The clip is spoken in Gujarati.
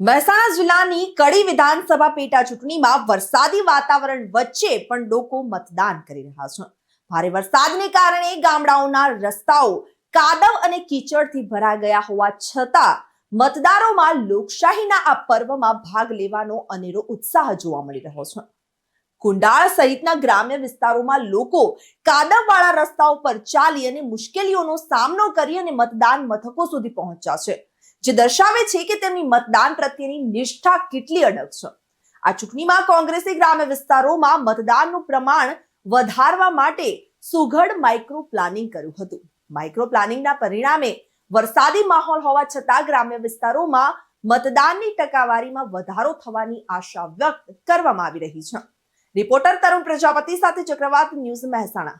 મહેસાણા જિલ્લાની કડી વિધાનસભા પેટા ચૂંટણીમાં વરસાદી વાતાવરણ વચ્ચે પણ લોકો મતદાન કરી રહ્યા છે. ભારે વરસાદને કારણે ગામડાઓના રસ્તાઓ કાદવ અને કીચડથી ભરાઈ ગયા હોવા છતાં મતદારોમાં લોકશાહીના આ પર્વમાં ભાગ લેવાનો અનેરો ઉત્સાહ જોવા મળી રહ્યો છે. કુંડાળ સહિતના ગ્રામ્ય વિસ્તારોમાં લોકો કાદવવાળા રસ્તાઓ પર ચાલી અને મુશ્કેલીઓનો સામનો કરી અને મતદાન મથકો સુધી પહોંચ્યા છે. જે દર્શાવે છે કે તેમની મતદાન પ્રત્યેની નિષ્ઠા કેટલી અડગ છે. આ ચૂંટણીમાં કોંગ્રેસે ગ્રામ્ય વિસ્તારોમાં મતદાનનું પ્રમાણ વધારવા માટે સુઘડ માઇક્રો પ્લાનિંગ કર્યું હતું. માઇક્રો પ્લાનિંગના પરિણામે વરસાદી માહોલ હોવા છતાં ગ્રામ્ય વિસ્તારોમાં મતદાનની ટકાવારીમાં વધારો થવાની આશા વ્યક્ત કરવામાં આવી રહી છે. રિપોર્ટર તરુણ પ્રજાપતિ સાથે ચક્રવાત ન્યૂઝ મહેસાણા.